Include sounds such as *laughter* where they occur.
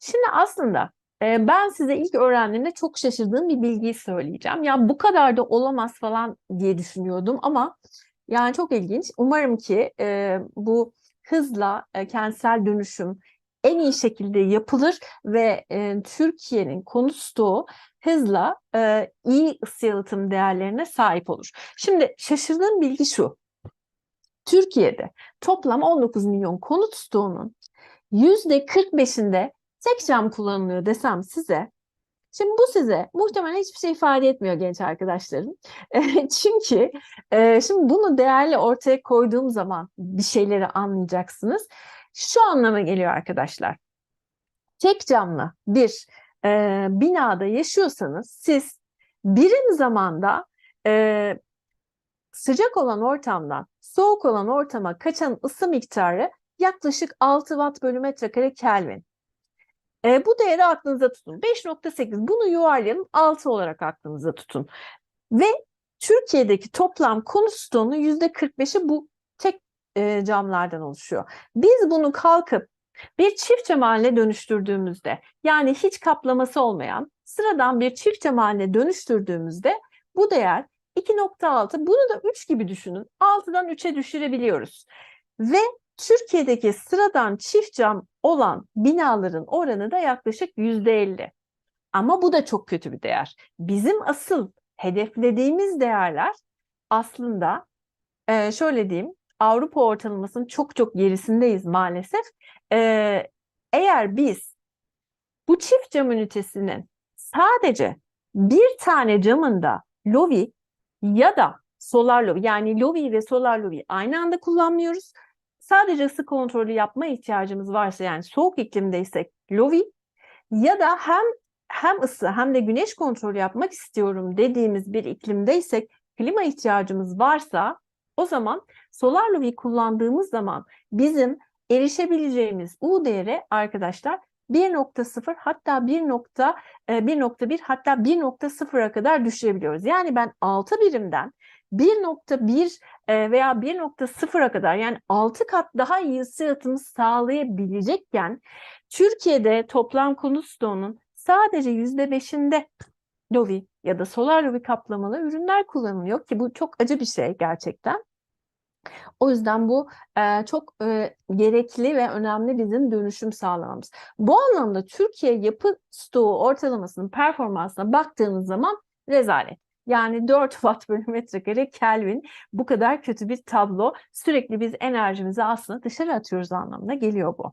Şimdi aslında e, ben size ilk öğrendiğimde çok şaşırdığım bir bilgiyi söyleyeceğim. Ya bu kadar da olamaz falan diye düşünüyordum ama yani çok ilginç. Umarım ki e, bu hızla e, kentsel dönüşüm en iyi şekilde yapılır ve e, Türkiye'nin konu stoğu hızla iyi ısı yalıtım değerlerine sahip olur. Şimdi şaşırdığım bilgi şu. Türkiye'de toplam 19 milyon konut stoğunun %45'inde tek cam kullanılıyor desem size. Şimdi bu size muhtemelen hiçbir şey ifade etmiyor genç arkadaşlarım. *laughs* Çünkü e, şimdi bunu değerli ortaya koyduğum zaman bir şeyleri anlayacaksınız. Şu anlama geliyor arkadaşlar. Tek camlı bir e, binada yaşıyorsanız siz birim zamanda e, sıcak olan ortamdan soğuk olan ortama kaçan ısı miktarı yaklaşık 6 watt bölü metrekare Kelvin. E, bu değeri aklınıza tutun. 5.8 bunu yuvarlayalım 6 olarak aklınıza tutun. Ve Türkiye'deki toplam konut stoğunun %45'i bu tek e, camlardan oluşuyor. Biz bunu kalkıp bir çift cam dönüştürdüğümüzde yani hiç kaplaması olmayan sıradan bir çift cam dönüştürdüğümüzde bu değer 2.6 bunu da 3 gibi düşünün. 6'dan 3'e düşürebiliyoruz. Ve Türkiye'deki sıradan çift cam olan binaların oranı da yaklaşık %50. Ama bu da çok kötü bir değer. Bizim asıl hedeflediğimiz değerler aslında e, şöyle diyeyim Avrupa ortalamasının çok çok gerisindeyiz maalesef. E, eğer biz bu çift cam ünitesinin sadece bir tane camında lovi ya da solar lovi yani lovi ve solar lovi aynı anda kullanmıyoruz sadece ısı kontrolü yapma ihtiyacımız varsa yani soğuk iklimdeysek lovi ya da hem hem ısı hem de güneş kontrolü yapmak istiyorum dediğimiz bir iklimdeysek klima ihtiyacımız varsa o zaman solar lovi kullandığımız zaman bizim erişebileceğimiz U değeri arkadaşlar 1.0 hatta 1.1 hatta 1.0'a kadar düşürebiliyoruz. Yani ben 6 birimden 1.1 e, veya 1.0'a kadar yani 6 kat daha iyi ısı yalıtımı sağlayabilecekken Türkiye'de toplam konut stoğunun sadece %5'inde lovi ya da solar lovi kaplamalı ürünler kullanılıyor ki bu çok acı bir şey gerçekten. O yüzden bu e, çok e, gerekli ve önemli bizim dönüşüm sağlamamız. Bu anlamda Türkiye yapı stoğu ortalamasının performansına baktığınız zaman rezalet. Yani 4 *laughs* watt bölü metrekare Kelvin bu kadar kötü bir tablo. Sürekli biz enerjimizi aslında dışarı atıyoruz anlamına geliyor bu.